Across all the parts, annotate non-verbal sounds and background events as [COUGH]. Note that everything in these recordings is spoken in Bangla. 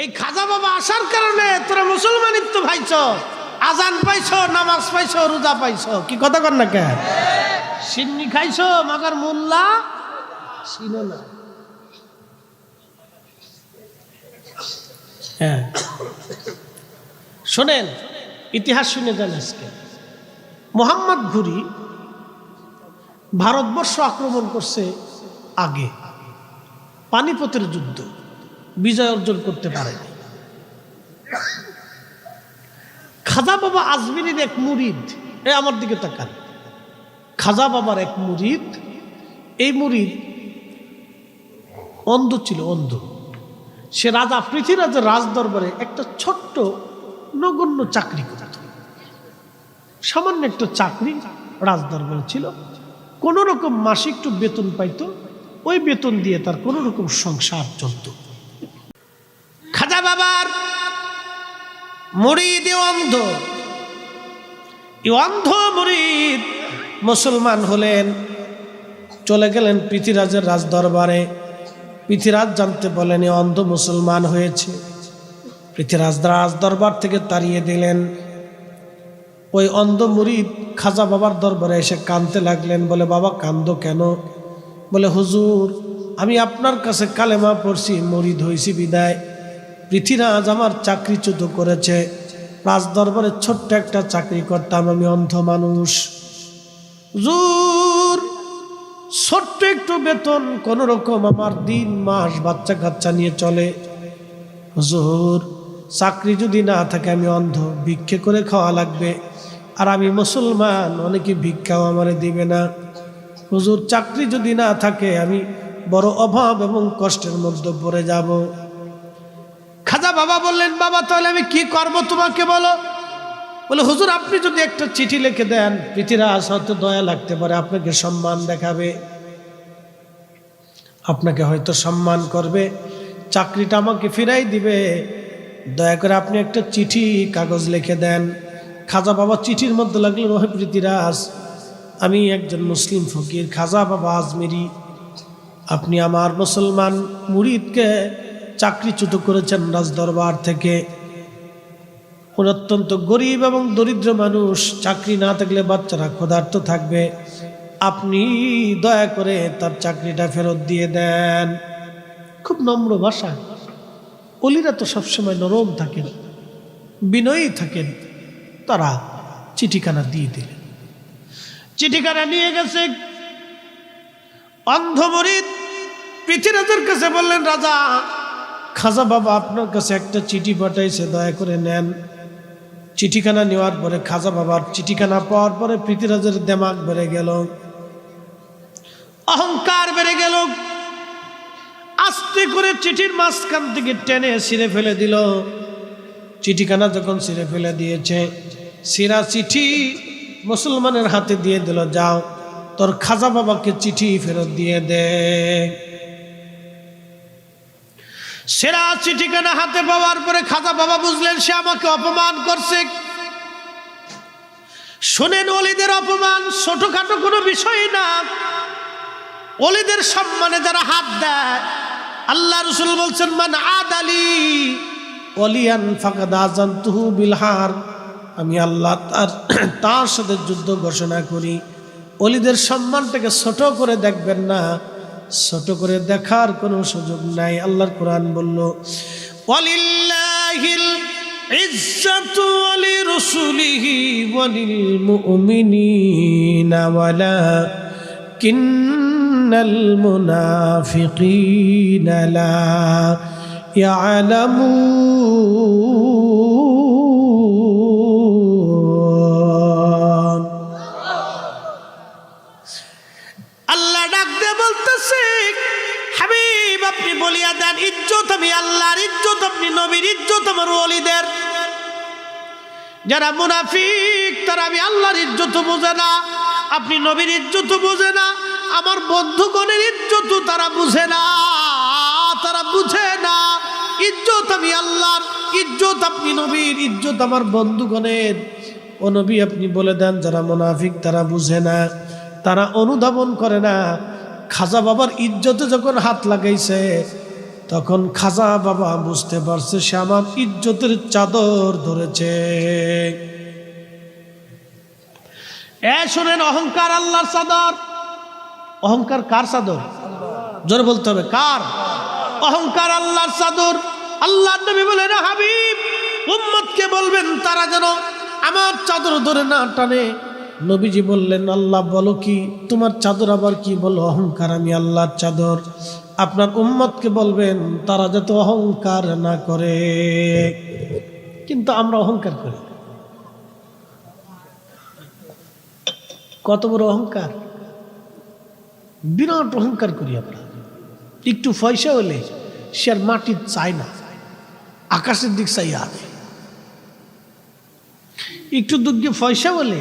এই খাজা বাবা আসার কারণে তোরা মুসলমানিত্ব ভাইছ আজান পাইছ, নামাজ পাইছ, রোজা পাইছ। কি কথা কর না কে? সিন্নি খাইছ, মাগার মোল্লা? চিনো না। হ্যাঁ। শোনেন, ইতিহাস শুনে যান আজকে। মোহাম্মদ ঘুরি ভারতবর্ষ আক্রমণ করছে আগে, পানিপথের যুদ্ধ। বিজয় অর্জন করতে পারেনি খাজা বাবা আজমিরের এক মুরিদ, এ আমার দিকে তাকান। খাজা বাবার এক মুরিদ, এই মুরিদ অন্ধ ছিল, অন্ধ। সে রাজা পৃথিবীরাজের রাজ দরবারে একটা ছোট্ট নগণ্য চাকরি করত। সামান্য একটা চাকরি রাজ দরবারে ছিল। কোনো রকম মাসে একটু বেতন পাইতো, ওই বেতন দিয়ে তার কোনো রকম সংসার চলত। খাজা বাবার মুরিদ অন্ধ। অন্ধ মুরিদ মুসলমান হলেন, চলে গেলেন পৃথিবীরাজের রাজ দরবারে পৃথিবীরাজ জানতে বলেন এ অন্ধ মুসলমান হয়েছে। পৃথিবীরাজ রাজ দরবার থেকে তাড়িয়ে দিলেন। ওই অন্ধ মুরিদ খাজা বাবার দরবারে এসে কাঁদতে লাগলেন, বলে, বাবা কান্দ কেন? বলে, হুজুর, আমি আপনার কাছে কালেমা পড়ছি, মরিদ হয়েছি বিদায়। পৃথিবীরাজ আমার চাকরিচ্যুত করেছে। রাজ দরবারে ছোট্ট একটা চাকরি করতাম আমি অন্ধ মানুষ। হুজুর, ছোট্ট একটু বেতন, কোন রকম আমার দিন, মাস বাচ্চা কাচ্চা নিয়ে চলে। হুজুর, চাকরি যদি না থাকে আমি অন্ধ, ভিক্ষে করে খাওয়া লাগবে। আর আমি মুসলমান, অনেকে ভিক্ষাও আমারে দিবে না। হুজুর, চাকরি যদি না থাকে আমি বড় অভাব এবং কষ্টের মধ্যে পড়ে যাব। বাবা বললেন, বাবা, তাহলে আমি কি করব তোমাকে বলো? বলে, হুজুর, আপনি যদি একটা চিঠি লিখে দেন পৃথিবীরাজ হয়তো দয়া লাগতে পারে, আপনাকে সম্মান দেখাবে। আপনাকে হয়তো সম্মান করবে। চাকরিটা আমাকে ফিরাই দিবে। দয়া করে আপনি একটা চিঠি, কাগজ লিখে দেন। খাজা বাবা চিঠির মধ্যে লাগলেন, ওহে পৃথিরাজ, আমি একজন মুসলিম ফকির, খাজা বাবা আজমেরি। আপনি আমার মুসলমান মুরিদকে চাকরিচ্যুত করেছেন রাজদরবার থেকে। উনি অত্যন্ত গরিব এবং দরিদ্র মানুষ, চাকরি না থাকলে বাচ্চারা ক্ষুধার্ত থাকবে। আপনি দয়া করে তার চাকরিটা ফেরত দিয়ে দেন। খুব নম্র ভাষা। অলিরা তো সবসময় নরম থাকেন, বিনয়ী থাকেন। তারা চিঠিখানা দিয়ে দিলেন। চিঠিখানা নিয়ে গেছে অন্ধমরিত পৃথিবীরাজের কাছে বললেন, রাজা খাজা বাবা আপনার কাছে একটা চিঠি পাঠাইছে, দয়া করে নেন। চিঠিখানা নেওয়ার পরে খাজা বাবার চিঠিখানা পাওয়ার পরে পৃথিবীরাজের দেমাগ বেড়ে গেল। অহংকার বেড়ে গেল। আস্তে করে চিঠির মাঝখান থেকে টেনে ছিঁড়ে ফেলে দিল। চিঠিখানা যখন ছিঁড়ে ফেলে দিয়েছে সিরা চিঠি মুসলমানের হাতে দিয়ে দিল, যাও, তোর খাজা বাবাকে চিঠি ফেরত দিয়ে দে। সেরা চিঠিখানা হাতে পাওয়ার পরে খাজা বাবা বুঝলেন, সে আমাকে অপমান করছে। শোনেন, অলিদের অপমান ছোটখাটো কোনো বিষয় না। অলিদের সম্মানে যারা হাত দেয়, আল্লাহ রসুল বলছেন, মান আদ আলী অলিয়ান ফাঁকা দাজান তুহু বিলহার আমি আল্লাহ তার [CLEARS THROAT] তার সাথে যুদ্ধ ঘোষণা করি। অলিদের সম্মানটাকে ছোট করে দেখবেন না। ছোট করে দেখার কোনো সুযোগ নাই। আল্লাহর কোরআন বলল, ওয়ালিল্লাহিল ইজ্জাতু ওয়ালি রাসূলিহি ওয়ালিল মুমিনিনা ওয়ালা কিন্নাল আমি আল্লাহর ইজ্জত, আপনি নবীর ইজ্জত আমার ওলিদের। যারা মুনাফিক, তারা আমি আল্লাহর ইজ্জত বোঝে না। আপনি নবীর ইজ্জত বোঝে না, আমার বন্ধুগণের ইজ্জত তারা বুঝে না, তারা বুঝে না। ইজ্জত আমি আল্লাহর, ইজ্জত আপনি নবীর, ইজ্জত আমার বন্ধুগণের। ও নবী, আপনি বলে দেন, যারা মুনাফিক, তারা বুঝে না, তারা অনুধাবন করে না। খাজা বাবার ইজ্জতে যখন হাত লাগাইছে তখন খাজা বাবা বুঝতে পারছে সে আমার ইজ্জতের চাদর ধরেছে। এ শোনেন, অহংকার আল্লাহর চাদর। অহংকার কার চাদর? জোরে বলতে হবে, কার? অহংকার আল্লাহর চাদর। আল্লাহ নবী বলেন হাবিব, উম্মতকে বলবেন, তারা যেন আমার চাদর ধরে না টানে। নবীজি বললেন, আল্লাহ বলো কি, তোমার চাদর আবার কি বলো? অহংকার, আমি আল্লাহর চাদর। আপনার উম্মতকে বলবেন, তারা যাতে অহংকার না করে। কিন্তু আমরা অহংকার করি। কত বড় অহংকার? বিরাট অহংকার করি আমরা। একটু পয়সা হলে সে আর মাটির চায় না। আকাশের দিক চাই আছে একটু দুর্গে পয়সা বলে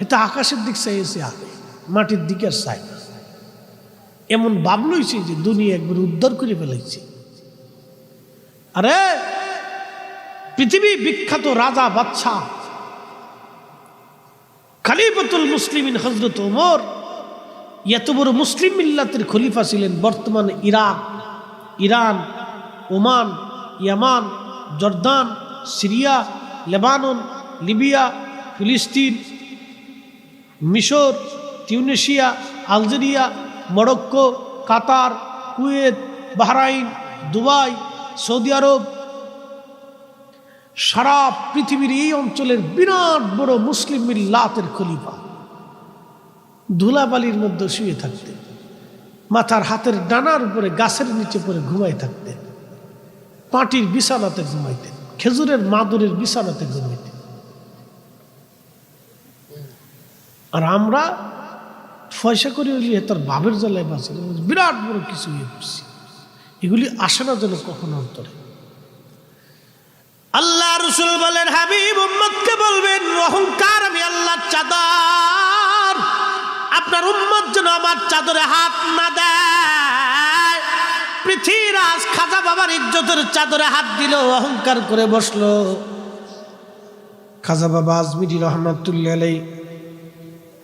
এটা আকাশের দিক চাইছে মাটির দিকে আর চাই না। এমন ভাব লইছে যে দুনিয়া একবার উদ্ধার করে ফেলাইছে। আরে, পৃথিবী বিখ্যাত রাজা বাদশাহ খালিফাতুল মুসলিমিন হজরত ওমর, এত বড় মুসলিম মিল্লাতের খলিফা ছিলেন বর্তমানে Iraq, Iran, Oman, Yemen, Jordan, Syria, Lebanon, Libya, ফিলিস্তিন, মিশর Tunisia Algeria Morocco, Qatar, Kuwait, Bahrain, Dubai, Saudi আরব, সারা পৃথিবীর এই অঞ্চলের বিরাট বড় মুসলিম মিল্লাতের খলিফা। ধুলাবালির মধ্যে শুয়ে থাকতেন মাথার হাতের ডানার উপরে গাছের নিচে পরে ঘুমাই থাকতেন পাটির বিছানাতে ঘুমাইতেন খেজুরের মাদুরের বিছানাতে ঘুমাইতেন আর আমরা পয়সা করে হইলে তার বাবের জ্বালায় বাঁচি বিরাট বড় কিছু ইয়ে করছি এগুলি আসে না যেন কখনো অন্তরে। আল্লাহ রসুল বলেন, হাবিব উম্মতকে বলবেন, অহংকার আমি আল্লাহর চাদর। আপনার উম্মত যেন আমার চাদরে হাত না দেয়। পৃথিবীরাজ খাজা বাবার ইজ্জতের চাদরে হাত দিল অহংকার করে বসল। খাজা বাবা আজমিরি রহমাতুল্লাহ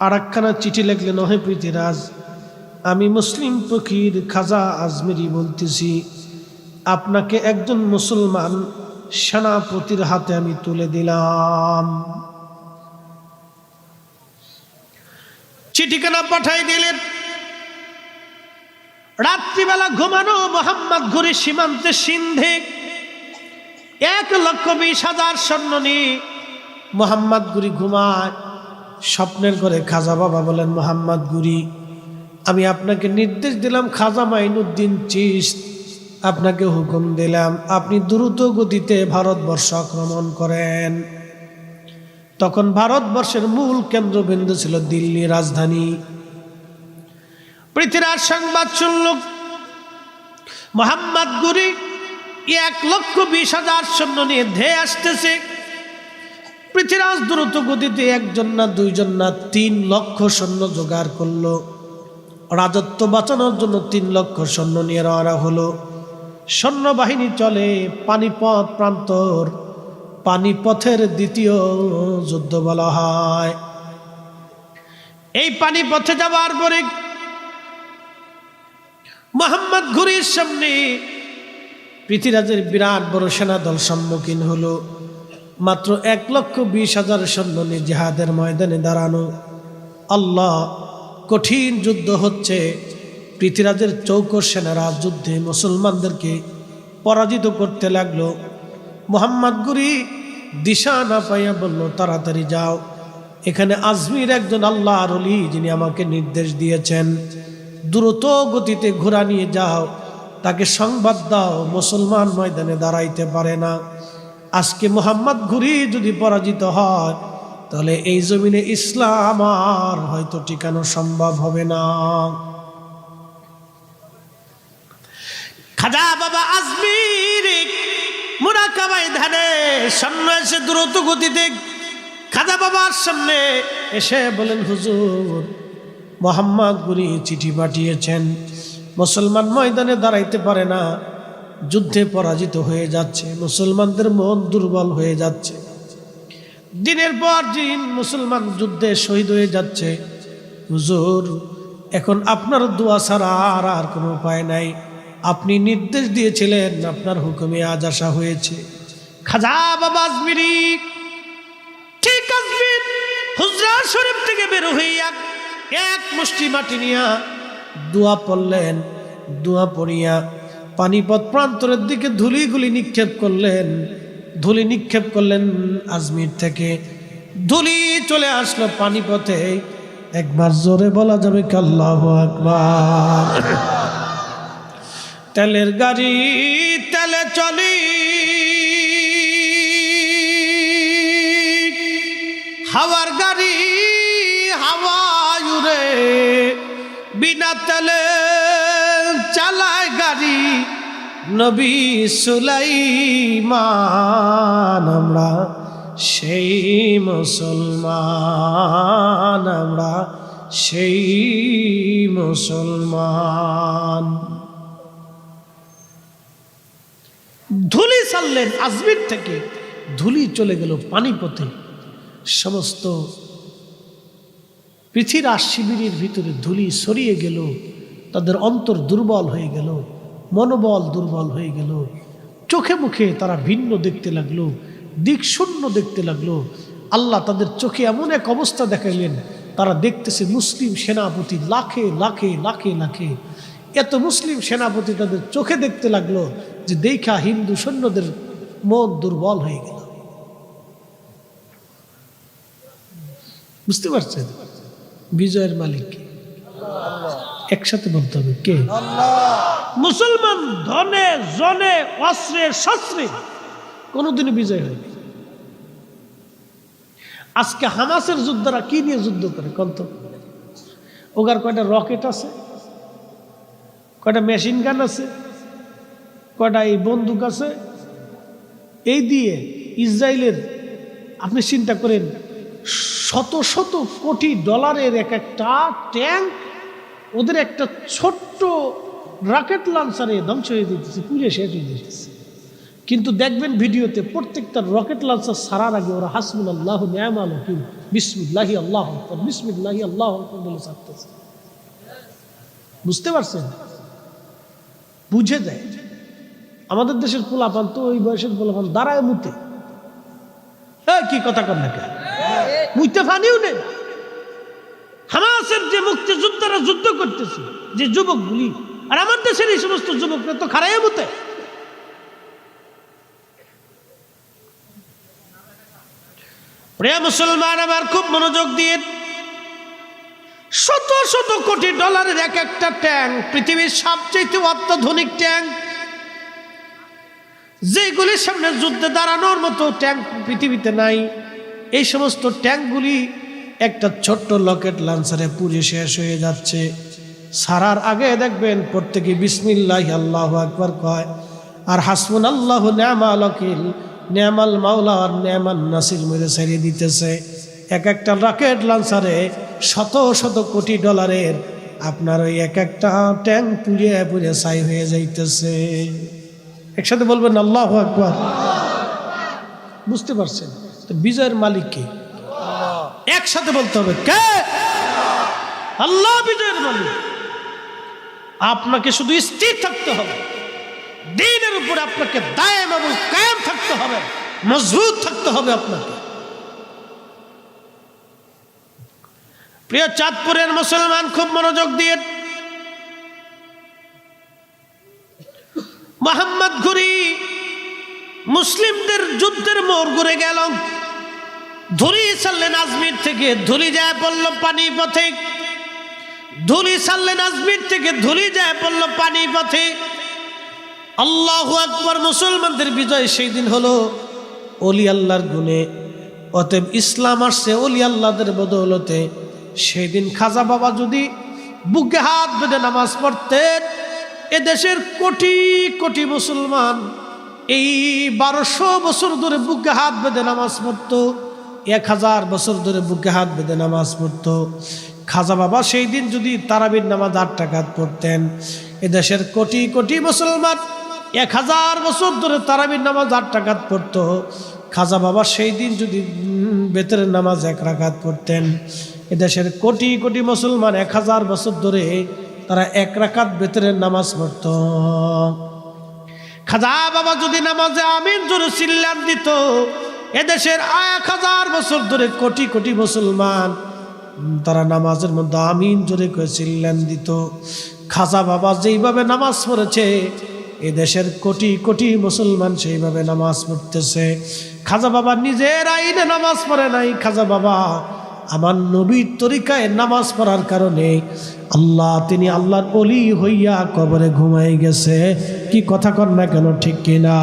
আর একখানা চিঠি লিখলেন নহে পৃথিরাজ, আমি মুসলিম ফকির খাজা আজমিরি বলতেছি, আপনাকে একজন মুসলমান সেনাপতির হাতে আমি তুলে দিলাম। চিঠিখানা পাঠাই দিলেন। রাত্রিবেলা ঘুমানো মোহাম্মদ ঘুরে সীমান্তে সিন্ধে এক লক্ষ বিশ হাজার স্বর্ণ নিয়ে মোহাম্মদ ঘুমায়। স্বপ্নের করে খাজা বাবা বলেন, মোহাম্মদ গুরি, আমি আপনাকে নির্দেশ দিলাম, খাজা মাইনুদ্দিন চিস্ত, আপনাকে হুকুম দিলাম, আপনি দ্রুত গতিতে ভারতবর্ষ আক্রমণ করেন। তখন ভারতবর্ষের মূল কেন্দ্রবিন্দু ছিল দিল্লি রাজধানী। পৃথিবীর সংবাদ শুনল মোহাম্মদ গুরি, এক লক্ষ বিশ হাজার সৈন্য নিয়ে ধেয়ে আসতেছে। পৃথিবীরাজ দ্রুত গতিতে একজন না দুইজন না তিন লক্ষ সৈন্য জোগাড় করল। রাজত্ব বাঁচানোর জন্য তিন লক্ষ সৈন্য নিয়ে রওনা হলো। সৈন্যবাহিনী চলে পানিপথ প্রান্তর। পানিপথের দ্বিতীয় যুদ্ধ বলা হয়। এই পানিপথে যাওয়ার পরে মোহাম্মদ ঘুরির সামনে পৃথিবীরাজের বিরাট বড় সেনাদল সম্মুখীন হলো। মাত্র এক লক্ষ বিশ হাজার সৈন্য নিয়ে জেহাদের ময়দানে দাঁড়ানো। আল্লাহ কঠিন যুদ্ধ হচ্ছে। পৃথিবীরাজের চৌকর সেনারা যুদ্ধে মুসলমানদেরকে পরাজিত করতে লাগল। মোহাম্মদ গুরি দিশা না পাইয়া বলল, তাড়াতাড়ি যাও। এখানে আজমির একজন আল্লাহ আরলি যিনি আমাকে নির্দেশ দিয়েছেন। দ্রুত গতিতে ঘোরা নিয়ে যাও। তাকে সংবাদ দাও, মুসলমান ময়দানে দাঁড়াইতে পারে না। আজকে মোহাম্মদ ঘুরি যদি পরাজিত হয়, তাহলে এই জমিনে ইসলাম আর হয়তো টিকানো সম্ভব হবে না। খাজা বাবা আজমির মুরাকাবাই ধানে সামনে এসে দ্রুত গতিতে খাজা বাবার সামনে এসে বলেন, হুজুর, মোহাম্মদ গুরি চিঠি পাঠিয়েছেন। মুসলমান ময়দানে দাঁড়াইতে পারে না। যুদ্ধে পরাজিত হয়ে যাচ্ছে, মুসলমানদের মন দুর্বল হয়ে যাচ্ছে। দিনের পর দিন মুসলমান যুদ্ধে শহীদ হয়ে যাচ্ছে। হুজুর, এখন আপনার দোয়া ছাড়া আর আর কোনো উপায় নাই। আপনি নির্দেশ দিয়েছিলেন, আপনার হুকুমে আজ আসা হয়েছে। খাজা বাবা আজমিরি, ঠিক আজমির, হুজরা শরীফ থেকে বের হইয়া এক মুষ্টি মাটি নিয়া দোয়া পড়লেন, দোয়া পড়িয়া পানিপথ প্রান্তরের দিকে ধুলিগুলি নিক্ষেপ করলেন। ধুলি নিক্ষেপ করলেন আজমির থেকে। ধুলি চলে আসলো পানিপথে। একবার জোরে বলা যাবে কাল্লাহ আকবার। তেলের গাড়ি তেলে চলি। হাওয়ার গাড়ি হাওয়া বিনা তেলে নবী সুলাইমান, আমরা সেই মুসলমান, আমরা সেই মুসলমান। ধুলি ছাড়লেন আজমির থেকে, ধুলি চলে গেল পানিপথে। সমস্ত পৃথিরাজ শিবিরের ভিতরে ধুলি সরিয়ে গেল, তাদের অন্তর দুর্বল হয়ে গেল। মনোবল দুর্বল হয়ে গেল। চোখে মুখে তারা ভিন্ন দেখতে লাগল, দিক শূন্য দেখতে লাগল। আল্লাহ তাদের চোখে এমন এক অবস্থা দেখাইলেন, তারা দেখতেছে মুসলিম সেনাপতি লাখে লাখে লাখে লাখে। এত মুসলিম সেনাপতি তাদের চোখে দেখতে লাগল যে দেখা হিন্দু সৈন্যদের মন দুর্বল হয়ে গেল। বুঝতে পারছেন? বিজয়ের মালিক? একসাথে বলতে হবে, কে? মুসলমান ধনে, জনে, অস্ত্রে, শস্ত্রে কোনোদিনই বিজয় হয়নি। আজকে হামাসের যোদ্ধারা কি নিয়ে যুদ্ধ করে কন্ত? ওগার কয়টা রকেট আছে? কয়টা মেশিন গান আছে? কয়টা এই বন্দুক আছে? এই দিয়ে ইসরায়েলের, আপনি চিন্তা করেন, শত শত কোটি ডলারের এক একটা ট্যাঙ্ক, ওদের একটা ছোট্ট রাকেট লঞ্চারে ধ্বংস হয়ে দিতেছে পুড়ে শেষ হয়ে দিতেছে কিন্তু দেখবেন ভিডিওতে প্রত্যেকটা রকেট লঞ্চার সারার আগে ওরা হাসমুল আল্লাহ ন্যায়ামাল কি বিসমিল্লাহি আল্লাহ বিসমিল্লাহি আল্লাহ বলে ছাড়তেছে। বুঝতে পারছেন? বুঝে যায়। আমাদের দেশের পোলাপান তো ওই বয়সের পোলাপান দাঁড়ায় মুতে। এই কি কথা কর না কেন মুইতে ফানিও নেই। হামাসের যে মুক্তিযোদ্ধারা যুদ্ধ করতেছে, যে যুবকগুলি আর আমার দেশের এই সমস্ত যুবকরা তো খারাই মুতে প্রিয় মুসলমান, আমার খুব মনোযোগ দিয়ে শত শত কোটি ডলারের এক একটা ট্যাঙ্ক, পৃথিবীর সবচেয়ে অত্যাধুনিক ট্যাঙ্ক যেগুলির সামনে যুদ্ধে দাঁড়ানোর মতো ট্যাঙ্ক পৃথিবীতে নাই। এই সমস্ত ট্যাঙ্কগুলি একটা ছোট্ট লকেট লাঞ্চারে পুড়ে শেষ হয়ে যাচ্ছে। সারার আগে দেখবেন প্রত্যেকে বিসমিল্লাহ আল্লাহ আকবর কয়, আর হাসমুন আল্লাহ ন্যামাল অকিল ন্যামাল মাওলা আর ন্যামাল নাসির মেরে ছেড়ে দিতেছে। এক একটা রকেট লাঞ্চারে শত শত কোটি ডলারের আপনার ওই এক একটা ট্যাঙ্ক পুড়িয়ে পুড়িয়ে ছাই হয়ে যাইতেছে। একসাথে বলবেন, আল্লাহ আকবর। বুঝতে পারছেন? তো বিজয়ের মালিক কে? একসাথে বলতে হবে, কে? আল্লাহ বিজয়ের মালিক। আপনাকে শুধু স্থির থাকতে হবে। দিনের উপর আপনাকে দায়েম এবং কায়েম থাকতে হবে। মজবুত থাকতে হবে আপনাকে। প্রিয় চাঁদপুরের মুসলমান খুব মনোযোগ দিয়ে মোহাম্মদ ঘুরি মুসলিমদের যুদ্ধের মোর ঘুরে গেল। ধুলি ছাড়লেন আজমির থেকে। ধুলি যায় পড়ল পানি পথে ধুলি ছাড়লেন আজমির থেকে ধুলি যায়, পড়ল পানি পথে আল্লাহ আকবর, মুসলমানদের বিজয় সেই দিন হলো অলি আল্লাহর গুণে। অতএব ইসলাম আসছে অলি আল্লাহদের বদৌলতে। সেই দিন খাজা বাবা যদি বুকে হাত বেঁধে নামাজ পড়তেন এ দেশের কোটি কোটি মুসলমান এই বারোশো বছর ধরে বুকে হাত বেঁধে নামাজ পড়তো, এক হাজার বছর ধরে বুকে হাত বেঁধে নামাজ পড়তো। খাজা বাবা সেই দিন যদি তারাবির নামাজ আট টাকাত পড়তেন এ দেশের কোটি কোটি মুসলমান এক হাজার বছর ধরে তারাবির নামাজ আট টাকাত পড়তো। খাজা বাবা সেই দিন যদি বেতরের নামাজ এক রাকাত পড়তেন, এদেশের কোটি কোটি মুসলমান এক হাজার বছর ধরে তারা এক রাকাত বেতরের নামাজ পড়ত। খাজা বাবা যদি নামাজে আমিন জোরে চিল্লান দিত, এদেশের এক হাজার বছর ধরে কোটি কোটি মুসলমান তারা নামাজের মধ্যে আমিন জোরে করে দিত। খাজা বাবা যেইভাবে নামাজ পড়েছে এ দেশের কোটি কোটি মুসলমান সেইভাবে নামাজ পড়তেছে। খাজা বাবা নিজের আইনে নামাজ পড়ে নাই। খাজা বাবা, আমার নবীর তরিকায় নামাজ পড়ার কারণে আল্লাহ, তিনি আল্লাহর অলি হইয়া কবরে ঘুমাই গেছে। কি কথা কর না কেন, ঠিক কিনা?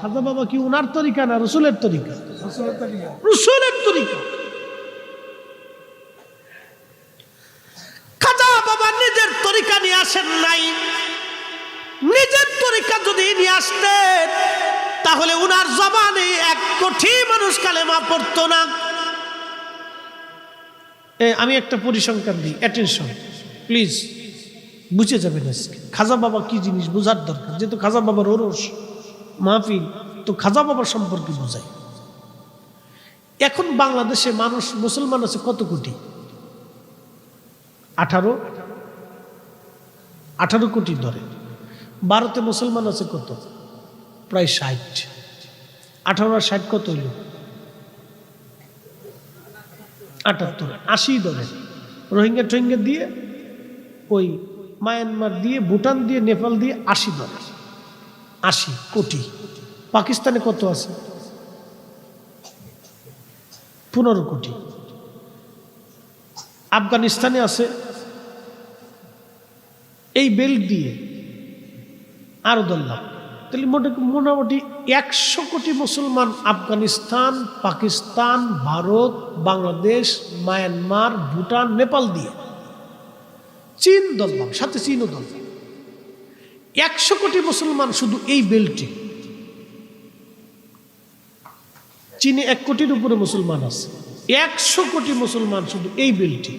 খাজা বাবা কি উনার তরিকা না রসুলের তরিকা? রসুলের তরিকা। নিজের তরিকা নিয়ে আসেন নাই। নিজের তরিকা যদি নিয়ে আসতেন, তাহলে উনার জবানে এক কোটি মানুষ কালেমা পড়তো না। আমি একটা পরিসংখ্যান দিই অ্যাটেনশন প্লিজ বুঝে যাবেন আজকে। খাজা বাবা কি জিনিস বোঝার দরকার? যেহেতু খাজা বাবার ওরস, মাহফিল, তো খাজা বাবার সম্পর্কে বোঝাই। এখন বাংলাদেশে মানুষ, মুসলমান আছে কত কোটি? আঠারো আঠারো কোটি ধরে। ভারতে মুসলমান আছে কত? প্রায় ষাট। আঠারো আর ষাট কত হইল? আটাত্তর। আশি ধরে। রোহিঙ্গা টোহিঙ্গা দিয়ে, ওই মায়ানমার দিয়ে, ভুটান দিয়ে, নেপাল দিয়ে আশি ধরে। আশি কোটি। পাকিস্তানে কত আছে? পনেরো কোটি। আফগানিস্তানে আছে এই বেল্ট দিয়ে আরও ধরলাম তাহলে মোটামুটি একশো কোটি মুসলমান আফগানিস্তান, পাকিস্তান, ভারত, বাংলাদেশ, মায়ানমার, ভুটান, নেপাল দিয়ে চীন ধরলাম সাথে চীনও ধরলাম একশো কোটি মুসলমান শুধু এই বেল্টে। চীনে এক কোটির উপরে মুসলমান আছে। একশো কোটি মুসলমান শুধু এই বেল্টে।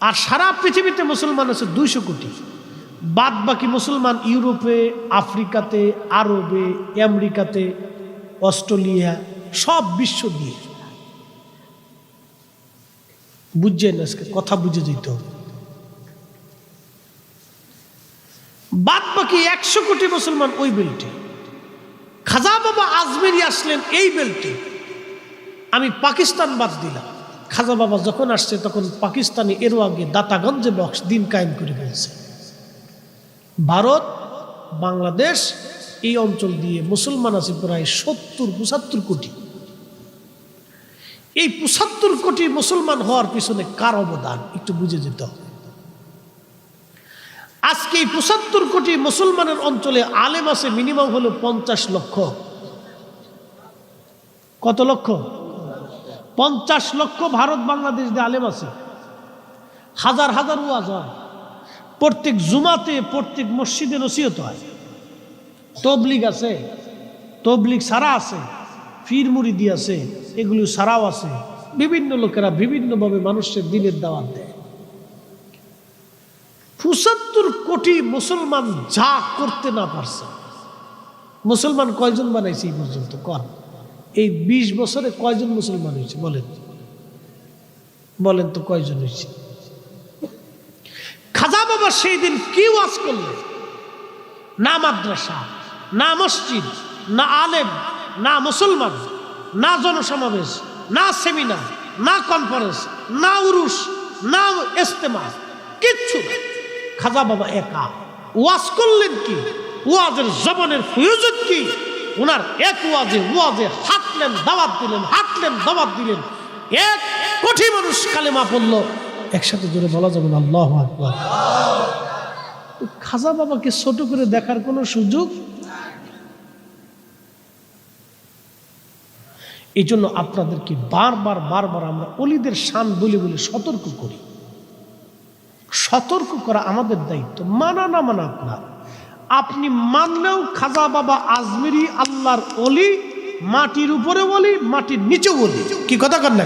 আর সারা পৃথিবীতে মুসলমান আছে দুইশো কোটি। বাদ বাকি মুসলমান ইউরোপে, আফ্রিকাতে, আরবে, আমেরিকাতে, অস্ট্রেলিয়া, সব বিশ্ব দিয়ে। বুঝছেন আজকে? কথা বুঝে যেতে বাদ বাকি একশো কোটি মুসলমান ওই বেল্টে। খাজা বাবা আজমেরি আসলেন এই বেল্টে। আমি পাকিস্তান বাদ দিলাম। খাজা বাবা যখন আসছে, তখন পাকিস্তানি এরও আগে দাতাগঞ্জে বক্স দিন কায়েম করে ফেলছে। ভারত, বাংলাদেশ এই অঞ্চল দিয়ে মুসলমান আছে প্রায় সত্তর, পঁচাত্তর কোটি। এই পঁচাত্তর কোটি মুসলমান হওয়ার পিছনে কার অবদান? একটু বুঝে যেতে হবে। আজকে এই পঁচাত্তর কোটি মুসলমানের অঞ্চলে আলেম আছে মিনিমাম হলো পঞ্চাশ লক্ষ। কত লক্ষ? পঞ্চাশ লক্ষ ভারত বাংলাদেশ দিয়ে আলেম আছে। হাজার হাজার ওয়াজ হয়। প্রত্যেক জুমাতে, প্রত্যেক মসজিদে নসিহত হয়। তবলিগ আছে। তবলিগ সারা আছে। ফির মুরিদি আছে। এগুলো সারাও আছে। বিভিন্ন লোকেরা বিভিন্নভাবে মানুষের দিনের দাওয়াত দেয়। পঁচাত্তর কোটি মুসলমান যা করতে না পারছে। মুসলমান কয়জন বানাইছে এই পর্যন্ত? কর। এই ২০ বছরে কয়জন মুসলমান হয়েছে? বলেন। বলেন তো কয়জন হয়েছে? খাজা বাবা সেই দিন কি ওয়াজ করলেন? না মাদ্রাসা, না মসজিদ, না আলেম, না মুসলমান, না জনসমাবেশ, না সেমিনার, না কনফারেন্স, না উরুস না ইস্তেমা কিচ্ছু খাজা বাবা একা। ওয়াজ করলেন কি? ওয়াজের জবনের প্রয়োজন কি? ওনার এক ওয়াজে ওয়াজে হাঁটলেন দাওয়াত দিলেন হাঁটলেন দাওয়াত দিলেন। এক কোটি মানুষ কালেমা পড়ল। একসাথে জোরে বলা যাবে না, আল্লাহ আকবার। খাজা বাবাকে ছোট করে দেখার কোনো সুযোগ? এই জন্য আপনাদেরকে বারবার বারবার আমরা অলিদের শান বলে বলে সতর্ক করি। সতর্ক করা আমাদের দায়িত্ব, মানা না, মানা আপনার। আপনি মানলেও খাজা বাবা আজমেরি আল্লাহর অলি মাটির উপরে বলি, মাটির নিচেও বলি। কি কথা কর না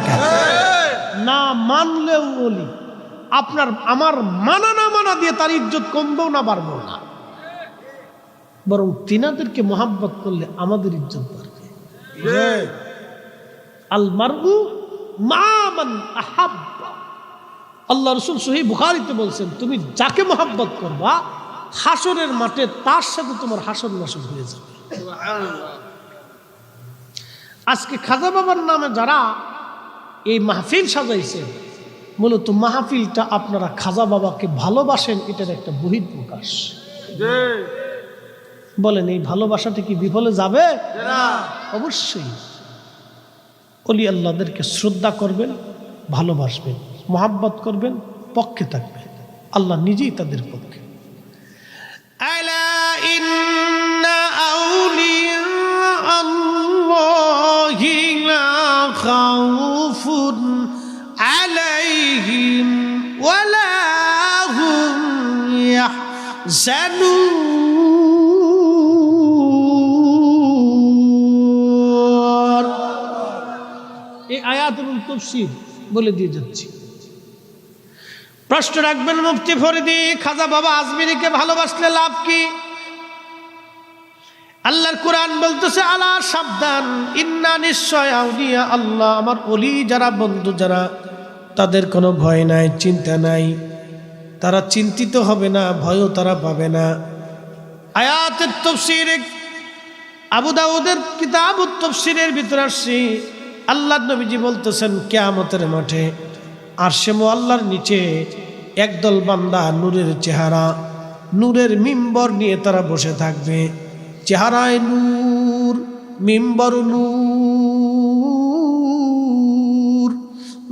না মানলেও বলি, আপনার, আমার মানা না মানা দিয়ে তার ইজ্জত কমবেও না, বাড়বেও না। বরং তিনাদেরকে মোহাব্বত করলে আমাদের ইজ্জত বাড়বে। আল মারু আহাব্বা। আল্লাহ রসুল সহি বুখারিতে বলছেন, তুমি যাকে মোহাব্বত করবা, হাসরের মাঠে তার সাথে তোমার হাসর নাসর হয়ে যাবে। আজকে খাজা বাবার নামে যারা এই মাহফিল সাজাইছে, মূলত মাহফিলটা আপনারা খাজা বাবাকে ভালোবাসেন, এটার একটা বহির প্রকাশ। বলেন, এই ভালোবাসাটা কি বিফলে যাবে? অবশ্যই। অলি আল্লাহদেরকে শ্রদ্ধা করবেন, ভালোবাসবেন, মোহাব্বত করবেন, পক্ষে থাকবেন। আল্লাহ নিজেই তাদের পক্ষে। আলা ইন্না আউলি خوف عليهم ولا هم يحزنون এই আয়াতুল তফসির বলে দিয়ে যাচ্ছি প্রশ্ন রাখবেন মুফতি ফরিদি খাজা বাবা আজমিরিকে ভালোবাসলে লাভ কি আল্লাহর কোরআন বলতেছে, আলা সাবধান, ইন্না নিশ্চয় আউলিয়া আল্লাহ, আমার অলি যারা, বন্ধু যারা, তাদের কোনো ভয় নাই, চিন্তা নাই। তারা চিন্তিত হবে না, ভয়ও তারা পাবে না। আয়াতের তফসির আবু দাউদের কিতাব তফসিরের ভিতরে আসছি। আল্লাহ নবীজি বলতেছেন, কেয়ামতের মাঠে আর সে আল্লাহর নিচে একদল বান্দা নূরের চেহারা, নূরের মিম্বর নিয়ে তারা বসে থাকবে। চেহারায় নূর, মিম্বর নূর।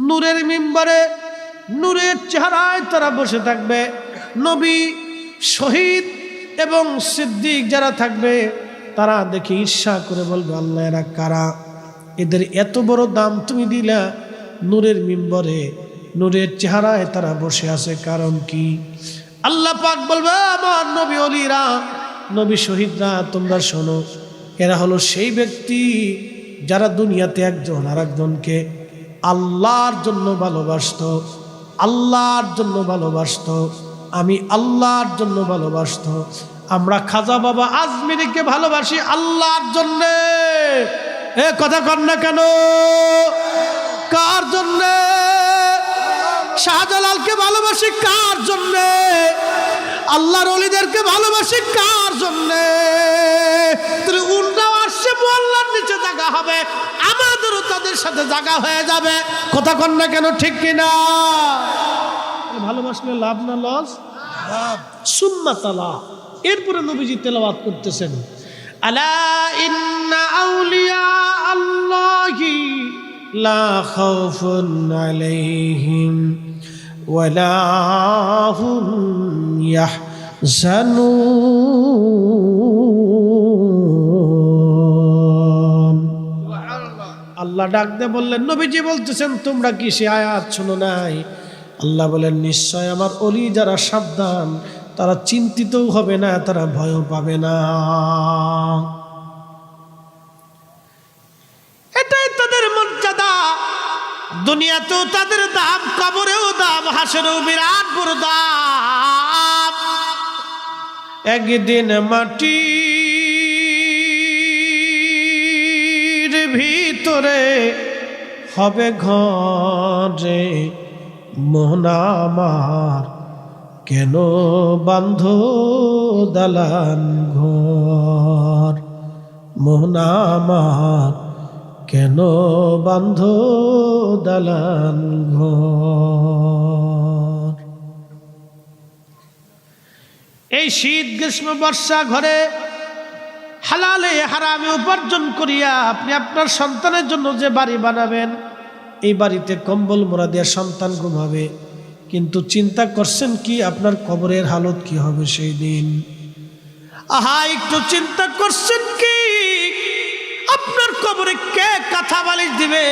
নূরের মিম্বরে, নূরের চেহারায় তারা বসে থাকবে। নবী শহীদ এবং সিদ্দিক যারা থাকবে, তারা দেখে ঈর্ষা করে বলবে, আল্লাহ, এরা কারা? এদের এত বড় দাম তুমি দিলা নূরের মিম্বরে। নূরের চেহারায় তারা বসে আছে, কারণ কি? আল্লাহ পাক বলবে, আমার নবী অলিরা নবী শহীদরা, তোমরা শোনো, এরা হলো সেই ব্যক্তি যারা দুনিয়াতে একজন আর একজনকে আল্লাহর জন্য ভালোবাসত। আল্লাহর জন্য ভালোবাসত। আমি আল্লাহর জন্য ভালোবাসত। আমরা খাজা বাবা আজমিরিকে ভালোবাসি আল্লাহর জন্যে। এ কথা কর না কেন? কার জন্যে? শাহজালালকে ভালোবাসি কার জন্যে? আল্লাহর অলিদেরকে ভালোবাসি কার জন্যে? তাহলে উন্নাও আসছে, মোল্লার নিচে জায়গা হবে, আমাদেরও তাদের সাথে জায়গা হয়ে যাবে। কথা কন না কেন, ঠিক কিনা? ভালোবাসলে লাভ না লস? সুম্মা তালা। এরপরে নবীজি তেলাওয়াত করতেছেন। আলা ইন্না আউলিয়া আল্লাহি লা খাউফুন আলাইহিম। ওয়ালা হুম ইয়াহজানুন আল্লাহ ডাক দিয়ে বললেন, নবীজি বলতেছেন, তোমরা কি সে আয়াত শোনো নাই? আল্লাহ বলেন, নিশ্চয় আমার অলি যারা সাবধান, তারা চিন্তিতও হবে না, তারা ভয়ও পাবে না। দুনিয়াতেও তাদের দাম, কবরেও দাম, হাসেরও বিরাট বড় দাম। একদিন মাটির ভিতরে হবে ঘরে মোহনা আমার। কেন বান্ধ দালান ঘর? মোহনা আমার কেন বান্ধ দালান ঘর? এই শীত, গ্রীষ্ম, বর্ষা ঘরে হালালে হারামে উপার্জন করিয়া আপনি আপনার সন্তানের জন্য যে বাড়ি বানাবেন, এই বাড়িতে কম্বল মোড়া দিয়ে সন্তান ঘুমাবে। কিন্তু চিন্তা করছেন কি, আপনার কবরের হালত কি হবে সেই দিন? আহা, একটু চিন্তা করছেন কি? আপনার কবরে কে কাঁথা বালিশ দিবে?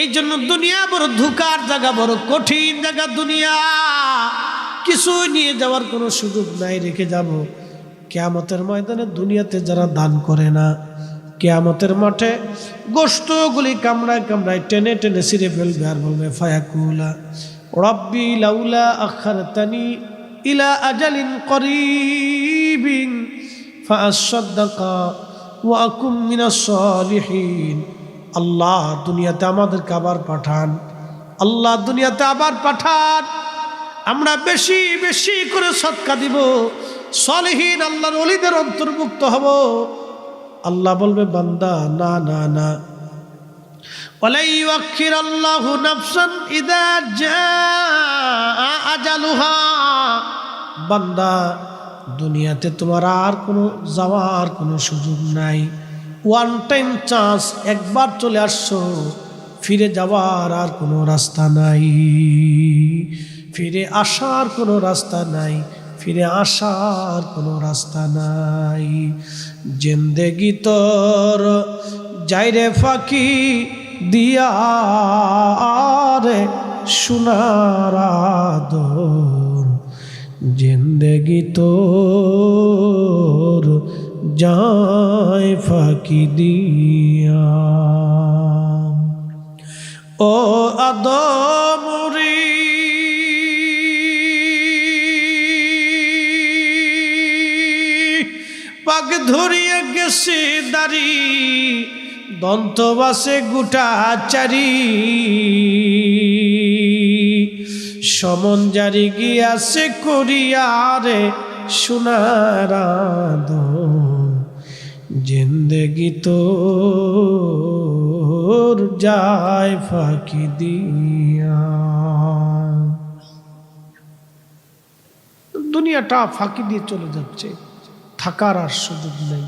এই জন্য দুনিয়া বড় ধুকার জায়গা, বড় কঠিন জায়গা দুনিয়া। কিছু নিয়ে যাওয়ার কোনো সুযোগ নাই, রেখে যাব। কেয়ামতের ময়দানে দুনিয়াতে যারা দান করে না, কেয়ামতের মাঠে গোস্তগুলি কামড়ায় কামড়ায় টেনে টেনে ছিঁড়ে ফেলবে আর বলবে, ফায়াকুলা রব্বি লাউলা আখারতানি ইলা আজালিন করিবিন ফাআসাদ্দাকা ওয়াকুম মিনাসলিহীন আল্লাহ দুনিয়াতে আমাদেরকে আবার পাঠান। আল্লাহ দুনিয়াতে আবার পাঠান। আমরা বেশি বেশি করে সৎকা দিব। সলহীন, আল্লাহর অলিদের অন্তর্ভুক্ত হব। আল্লাহ বলবে, বান্দা, না না না। আল্লাহ ইদা আজালুহা। বান্দা দুনিয়াতে তোমার আর কোনো যাওয়ার কোনো সুযোগ নাই। ওয়ান টাইম চান্স একবার চলে আসছো, ফিরে যাওয়ার আর কোনো রাস্তা নাই। ফিরে আসার কোনো রাস্তা নাই, ফিরে আসার কোনো রাস্তা নাই। জেন্দেগি তোর যাইরে ফাঁকি দিয়া রে, সোনার আদর জিন্দেগি তোর যায় ফাঁকি দিয়া ও আদমরি পাক ধরিয়ে গেছে দাড়ি দন্তবাসে গুটা চারি সমন জারি গিয়াছে করিয়ারে সোনারাদ জিন্দেগি তোর যায় ফাঁকি দিয়া। দুনিয়াটা ফাঁকি দিয়ে চলে যাচ্ছে, থাকার আর সুযোগ নেই।